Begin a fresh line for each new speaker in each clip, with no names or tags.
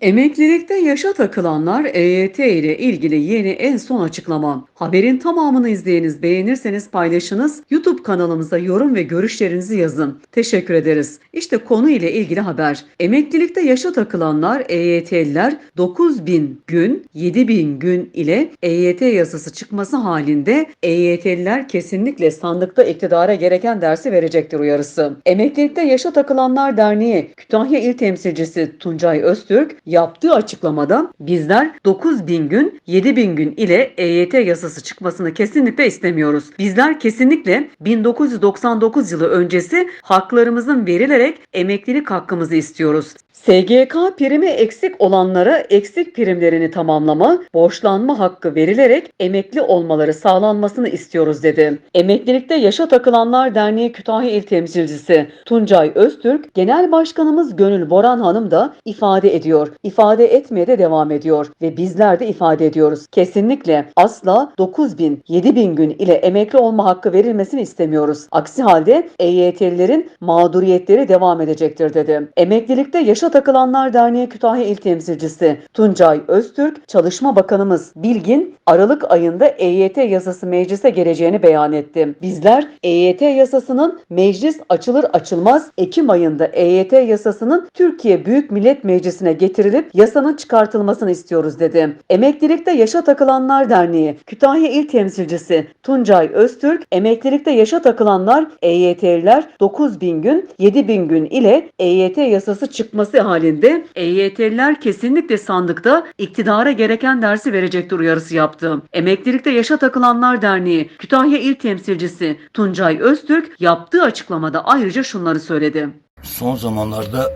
Emeklilikte yaşa takılanlar EYT ile ilgili yeni en son açıklama. Haberin tamamını izleyiniz, beğenirseniz paylaşınız, YouTube kanalımıza yorum ve görüşlerinizi yazın. Teşekkür ederiz. İşte konu ile ilgili haber. Emeklilikte yaşa takılanlar EYT'liler 9000 gün, 7000 gün ile EYT yasası çıkması halinde EYT'liler kesinlikle sandıkta iktidara gereken dersi verecektir uyarısı. Emeklilikte yaşa takılanlar Derneği Kütahya İl Temsilcisi Tuncay Öztürk yaptığı açıklamada bizler 9000 gün 7000 gün ile EYT yasası çıkmasını kesinlikle istemiyoruz. Bizler kesinlikle 1999 yılı öncesi haklarımızın verilerek emeklilik hakkımızı istiyoruz. SGK primi eksik olanlara eksik primlerini tamamlama, borçlanma hakkı verilerek emekli olmaları sağlanmasını istiyoruz dedi. Emeklilikte Yaşa Takılanlar Derneği Kütahya İl Temsilcisi Tuncay Öztürk, Genel Başkanımız Gönül Boran Hanım da ifade ediyor. İfade etmeye de devam ediyor ve bizler de ifade ediyoruz. Kesinlikle asla 9000, 7000 gün ile emekli olma hakkı verilmesini istemiyoruz. Aksi halde EYT'lilerin mağduriyetleri devam edecektir dedi. Emeklilikte Yaşa Takılanlar Derneği Kütahya İl Temsilcisi Tuncay Öztürk, Çalışma Bakanımız Bilgin, Aralık ayında EYT yasası meclise geleceğini beyan etti. Bizler EYT yasasının meclis açılır açılmaz Ekim ayında EYT yasasının Türkiye Büyük Millet Meclisi'ne getirilip yasanın çıkartılmasını istiyoruz dedi. Emeklilikte Yaşa Takılanlar Derneği Kütahya İl Temsilcisi Tuncay Öztürk, emeklilikte yaşa takılanlar EYT'liler 9000 gün, 7000 gün ile EYT yasası çıkması halinde EYT'liler kesinlikle sandıkta iktidara gereken dersi verecektir uyarısı yaptı. Emeklilikte Yaşa Takılanlar Derneği Kütahya İl Temsilcisi Tuncay Öztürk yaptığı açıklamada ayrıca şunları söyledi.
Son zamanlarda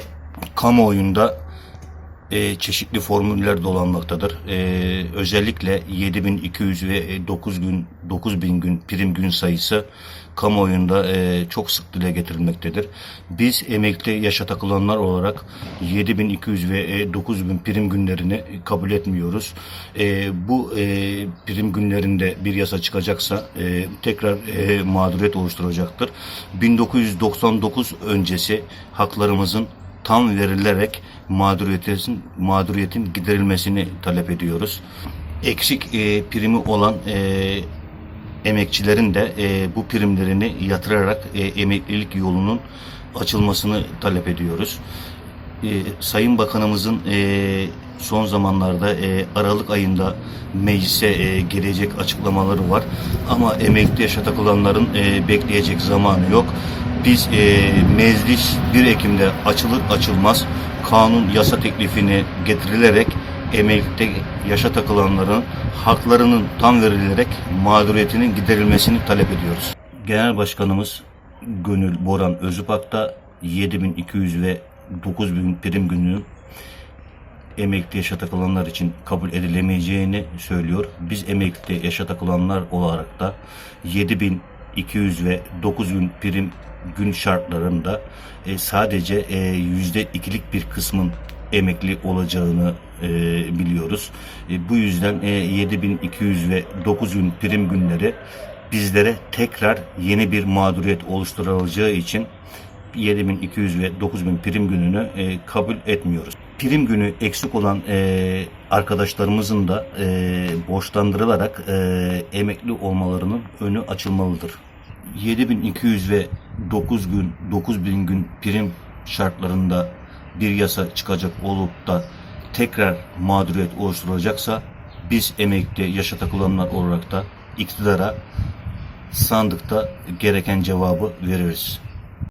kamuoyunda e, çeşitli formüller dolanmaktadır. E, özellikle 7200 ve e, 9 gün 9000 gün prim gün sayısı kamuoyunda e, çok sık dile getirilmektedir. Biz emekli yaşa takılanlar olarak 7200 ve e, 9000 prim günlerini kabul etmiyoruz. E, bu e, prim günlerinde bir yasa çıkacaksa e, tekrar e, mağduriyet oluşturacaktır. 1999 öncesi haklarımızın tam verilerek mağduriyetin mağduriyetin giderilmesini talep ediyoruz. Eksik e, primi olan e, emekçilerin de e, bu primlerini yatırarak e, emeklilik yolunun açılmasını talep ediyoruz. E, Sayın Bakanımızın e, son zamanlarda e, Aralık ayında meclise e, gelecek açıklamaları var. Ama emekli yaşa takılanların e, bekleyecek zamanı yok. Biz e, meclis 1 Ekim'de açılır açılmaz kanun yasa teklifini getirilerek emeklilikte yaşa takılanların haklarının tam verilerek mağduriyetinin giderilmesini talep ediyoruz. Genel Başkanımız Gönül Boran Özüpak da 7200 ve 9000 prim günü emekli yaşa takılanlar için kabul edilemeyeceğini söylüyor. Biz emekli yaşa takılanlar olarak da 7200 ve 9000 prim gün şartlarında e, sadece e, yüzde ikilik bir kısmın emekli olacağını e, biliyoruz. E, bu yüzden e, 7200 ve 9000 prim günleri bizlere tekrar yeni bir mağduriyet oluşturulacağı için 7200 ve 9000 prim gününü e, kabul etmiyoruz. Prim günü eksik olan e, arkadaşlarımızın da e, borçlandırılarak e, emekli olmalarının önü açılmalıdır. 7200 ve 9 gün 9000 gün prim şartlarında bir yasa çıkacak olup da tekrar mağduriyet oluşturulacaksa biz emekli yaşa takılanlar olarak da iktidara sandıkta gereken cevabı veririz.